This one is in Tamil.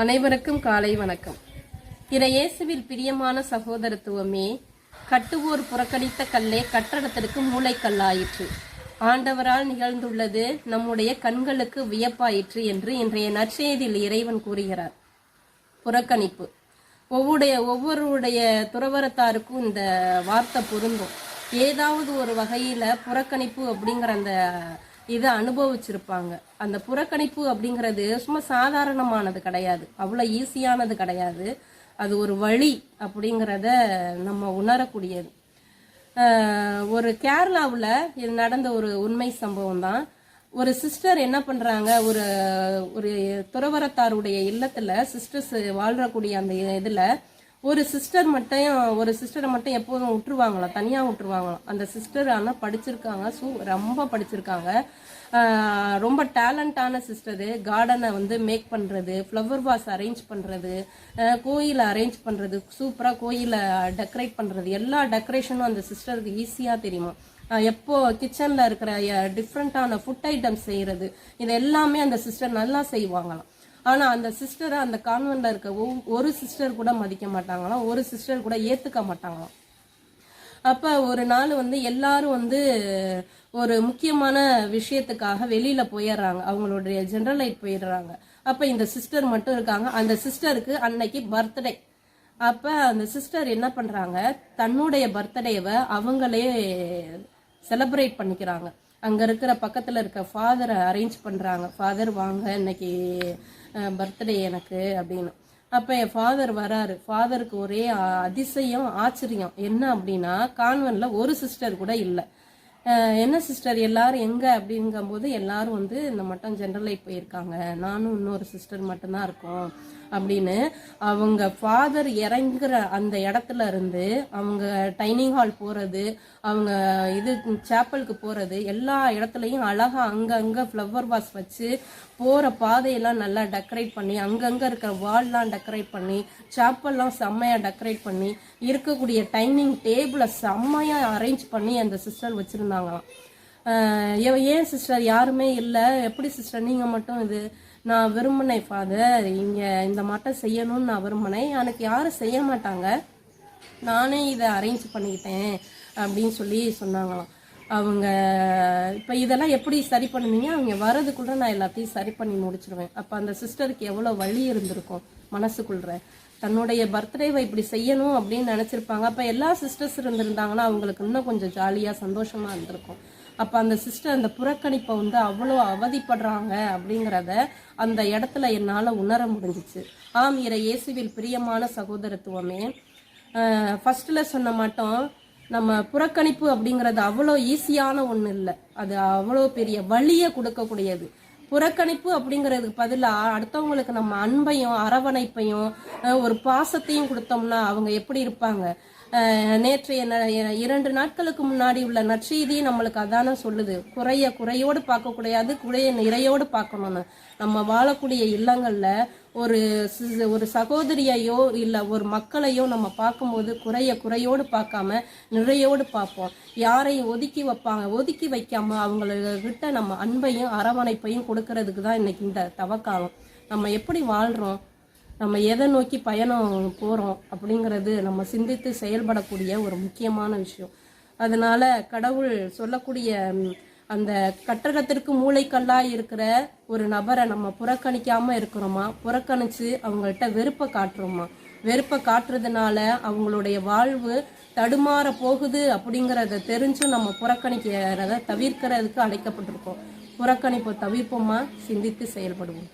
அனைவருக்கும் காலை வணக்கம். இறையேசுவில் பிரியமான சகோதரத்துவமே கட்டுவோர் புறக்கணித்த கல்லே கட்டடத்திற்கு மூளைக்கல்லாயிற்று. ஆண்டவரால் நிகழ்ந்துள்ளது நம்முடைய கண்களுக்கு வியப்பாயிற்று என்று இன்றைய நற்செய்தியில் இறைவன் கூறுகிறார். புறக்கணிப்பு. ஒவ்வொருடைய ஒவ்வொருடைய துறவரத்தாருக்கும் இந்த வார்த்தை பொருந்தும். ஏதாவது ஒரு வகையில புறக்கணிப்பு அப்படிங்கிற அந்த இதை அனுபவிச்சிருப்பாங்க. அந்த புறக்கணிப்பு அப்படிங்கிறது சும்மா சாதாரணமானது கிடையாது. அவ்வளோ ஈஸியானது கிடையாது. அது ஒரு வழி அப்படிங்கிறத நம்ம உணரக்கூடியது. ஒரு கேரளாவில் இது நடந்த ஒரு உண்மை சம்பவம் தான். ஒரு சிஸ்டர் என்ன பண்ணுறாங்க ஒரு ஒரு துறவரத்தாருடைய இல்லத்தில் சிஸ்டர்ஸ் வாழ்றக்கூடிய அந்த இதில் ஒரு சிஸ்டர் மட்டும் ஒரு சிஸ்டரை மட்டும் எப்போதும் விட்டுருவாங்களாம் தனியாக விட்டுருவாங்களாம் அந்த சிஸ்டர் ஆனால் படிச்சிருக்காங்க. சூ ரொம்ப படிச்சிருக்காங்க. ரொம்ப டேலண்டான சிஸ்டரு கார்டனை வந்து மேக் பண்ணுறது ஃப்ளவர் வாஸ் அரேஞ்ச் பண்ணுறது கோயிலை அரேஞ்ச் பண்ணுறது சூப்பராக கோயிலை டெக்கரேட் பண்ணுறது எல்லா டெக்கரேஷனும் அந்த சிஸ்டருக்கு ஈஸியாக தெரியுமா. எப்போ கிச்சனில் இருக்கிற டிஃப்ரெண்ட்டான ஃபுட் ஐட்டம்ஸ் செய்கிறது இது எல்லாமே அந்த சிஸ்டர் நல்லா செய்வாங்களாம். ஆனால் அந்த சிஸ்டரை அந்த கான்வெண்ட்டில் இருக்க ஒவ்- ஒரு சிஸ்டர் கூட மதிக்க மாட்டாங்களாம். ஒரு சிஸ்டர் கூட ஏற்றுக்க மாட்டாங்களாம். அப்போ ஒரு நாள் வந்து எல்லாரும் வந்து ஒரு முக்கியமான விஷயத்துக்காக வெளியில் போயிடுறாங்க. அவங்களுடைய ஜெனரலைட் போயிடுறாங்க. அப்போ இந்த சிஸ்டர் மட்டும் இருக்காங்க. அந்த சிஸ்டருக்கு அன்னைக்கு பர்த்டே அப்போ அந்த சிஸ்டர் என்ன பண்ணுறாங்க தன்னுடைய பர்த்டேவை அவங்களே செலப்ரேட் பண்ணிக்கிறாங்க. அங்கே இருக்கிற பக்கத்தில் இருக்க ஃபாதரை அரேஞ்ச் பண்ணுறாங்க ஃபாதர் வாங்க. இன்னைக்கு பர்த்டே எனக்கு அப்படின்னு. அப்போ என் ஃபாதர் வராரு. ஃபாதருக்கு ஒரே அதிசயம் ஆச்சரியம். என்ன அப்படின்னா கான்வென்ட்ல ஒரு சிஸ்டர் கூட இல்லை. என்ன சிஸ்டர் எல்லாரும் எங்கே அப்படிங்கும்போது எல்லாரும் வந்து இந்த மட்டும் ஜென்ரலைட் போயிருக்காங்க. நானும் இன்னொரு சிஸ்டர் மட்டும்தான் இருக்கோம். அப்படின்னு அவங்க ஃபாதர் இறங்குற அந்த இடத்துல இருந்து அவங்க டைனிங் ஹால் போகிறது அவங்க இது சேப்பலுக்கு போகிறது எல்லா இடத்துலையும் அழகாக அங்கங்கே ஃப்ளவர் வாஸ் வச்சு போகிற பாதையெல்லாம் நல்லா டெக்கரேட் பண்ணி அங்கங்கே இருக்கிற வால்லாம் டெக்கரேட் பண்ணி சேப்பல்லாம் செம்மையாக டெக்கரேட் பண்ணி இருக்கக்கூடிய டைனிங் டேபிளை செம்மையாக அரேஞ்ச் பண்ணி அந்த சிஸ்டர் வச்சுருந்தாங்களாம். ஏன் சிஸ்டர் யாருமே இல்லை. எப்படி சிஸ்டர் நீங்கள் மட்டும் இது. நான் விரும்பினேன் ஃபாதர் இங்கே இந்த மாட்டம் செய்யணும்னு நான் விரும்பினேன். எனக்கு யாரும் செய்ய மாட்டாங்க. நானே இதை அரேஞ்ச் பண்ணிக்கிட்டேன் அப்படின்னு சொல்லி சொன்னாங்களாம். அவங்க இப்போ இதெல்லாம் எப்படி சரி பண்ணுவீங்க? அவங்க வரதுக்குள்ள நான் எல்லாத்தையும் சரி பண்ணி முடிச்சிருவேன். அப்போ அந்த சிஸ்டருக்கு எவ்வளோ வழி இருந்திருக்கும் மனசுக்குள்ள? தன்னுடைய பர்த்டேவை இப்படி செய்யணும் அப்படின்னு நினச்சிருப்பாங்க. அப்போ எல்லா சிஸ்டர்ஸ் இருந்திருந்தாங்கன்னா அவங்களுக்கு இன்னும் கொஞ்சம் ஜாலியாக சந்தோஷமாக இருந்திருக்கும். அப்போ அந்த சிஸ்டர் அந்த புறக்கணிப்பை வந்து அவ்வளோ அவதிப்படுறாங்க அப்படிங்கிறத அந்த இடத்துல என்னால் உணர முடிஞ்சிச்சு. ஆம் இரை இயேசுவில் பிரியமான சகோதரத்துவமே. ஃபஸ்ட்டில் சொன்ன மாட்டோம் நம்ம புறக்கணிப்பு அப்படிங்கிறது அவ்வளோ ஈஸியான ஒன்று இல்லை. அது அவ்வளோ பெரிய வழியை கொடுக்கக்கூடியது. புறக்கணிப்பு அப்படிங்கிறதுக்கு பதிலாக அடுத்தவங்களுக்கு நம்ம அன்பையும் அரவணைப்பையும் ஒரு பாசத்தையும் கொடுத்தோம்னா அவங்க எப்படி இருப்பாங்க? நேற்றைய என்ன இரண்டு நாட்களுக்கு முன்னாடி உள்ள நற்செய்தி நம்மளுக்கு அதானே சொல்லுது. குறைய குறையோடு பார்க்கக்கூடாது குறைய நிறையோடு பார்க்கணும்னு. நம்ம வாழக்கூடிய இல்லங்களில் ஒரு ஒரு சகோதரியையோ இல்லை ஒரு மக்களையோ நம்ம பார்க்கும்போது குறைய குறையோடு பார்க்காம நிறையோடு பார்ப்போம். யாரையும் ஒதுக்கி வைப்பாங்க ஒதுக்கி வைக்காம அவங்கக்கிட்ட நம்ம அன்பையும் அரவணைப்பையும் கொடுக்கறதுக்கு தான் இன்னைக்கு இந்த தவக்காலம். நம்ம எப்படி வாழ்கிறோம் நம்ம எதை நோக்கி பயணம் போகிறோம் அப்படிங்கிறது நம்ம சிந்தித்து செயல்படக்கூடிய ஒரு முக்கியமான விஷயம். அதனால் கடவுள் சொல்லக்கூடிய அந்த கட்டடத்திற்கு மூளைக்கல்லாக இருக்கிற ஒரு நபரை நம்ம புறக்கணிக்காமல் இருக்கிறோமா? புறக்கணித்து அவங்கள்ட்ட வெறுப்பை காட்டுறோமா? வெறுப்பை காட்டுறதுனால அவங்களுடைய வாழ்வு தடுமாற போகுது அப்படிங்கிறத தெரிஞ்சும் நம்ம புறக்கணிக்கிறத தவிர்க்கிறதுக்கு அழைக்கப்பட்டிருக்கோம். புறக்கணிப்பை தவிர்ப்போமா? சிந்தித்து செயல்படுவோம்.